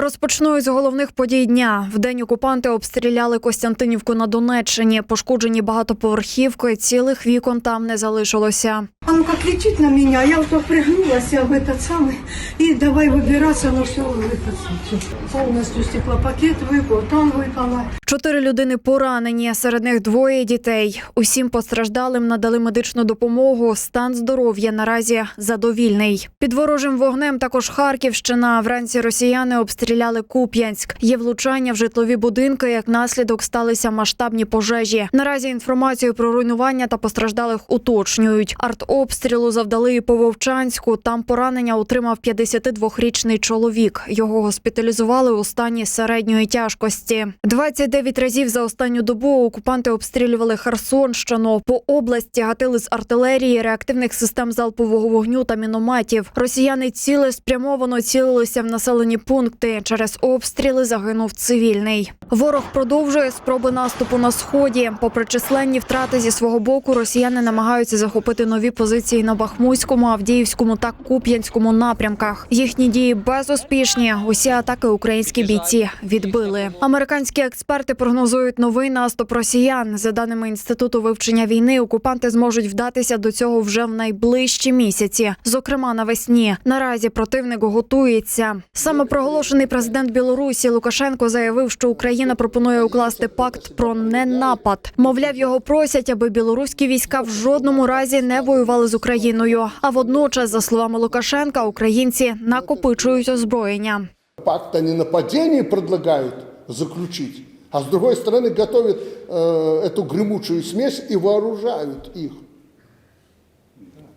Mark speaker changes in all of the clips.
Speaker 1: Розпочну із головних подій дня. В день окупанти обстріляли Костянтинівку на Донеччині. Пошкоджені багатоповерхівки, цілих вікон там не залишилося.
Speaker 2: Он как летит на меня, я вот пригнулась в этот самый, и давай выбираться, но все выпустить. Полностью стеклопакет выпал, там выпало.
Speaker 1: Чотири людини поранені, серед них двоє дітей. Усім постраждалим надали медичну допомогу. Стан здоров'я наразі задовільний. Під ворожим вогнем також Харківщина. Вранці росіяни обстріляли Куп'янськ. Є влучання в житлові будинки. Як наслідок сталися масштабні пожежі. Наразі інформацію про руйнування та постраждалих уточнюють. Артобстрілу завдали і по Вовчанську. Там поранення отримав 52-річний чоловік. Його госпіталізували у стані середньої тяжкості. 29 разів за останню добу окупанти обстрілювали Херсонщину. По області гатили з артилерії, реактивних систем залпового вогню та мінометів. Росіяни цілеспрямовано цілилися в населені пункти. Через обстріли загинув цивільний. Ворог продовжує спроби наступу на сході. Попри численні втрати зі свого боку, росіяни намагаються захопити нові позиції на Бахмутському, Авдіївському та Куп'янському напрямках. Їхні дії безуспішні. Усі атаки українські бійці відбили. Американські експерти прогнозують новий наступ росіян. За даними інституту вивчення війни, окупанти зможуть вдатися до цього вже в найближчі місяці, зокрема навесні. Наразі противник готується. Саме проголошений президент Білорусі Лукашенко заявив, що Україна пропонує укласти пакт про ненапад. Мовляв, його просять, аби білоруські війська в жодному разі не воювали з Україною. А водночас, за словами Лукашенка, українці накопичують озброєння.
Speaker 3: Пакт о ненападении предлагают заключить, а с другой стороны готовят э, эту гремучую смесь и вооружают их.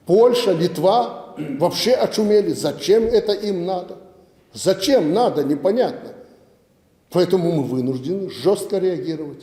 Speaker 3: Польша, Литва вообще очумели. Зачем это им надо? Зачем надо, непонятно. Поэтому мы вынуждены жестко реагировать.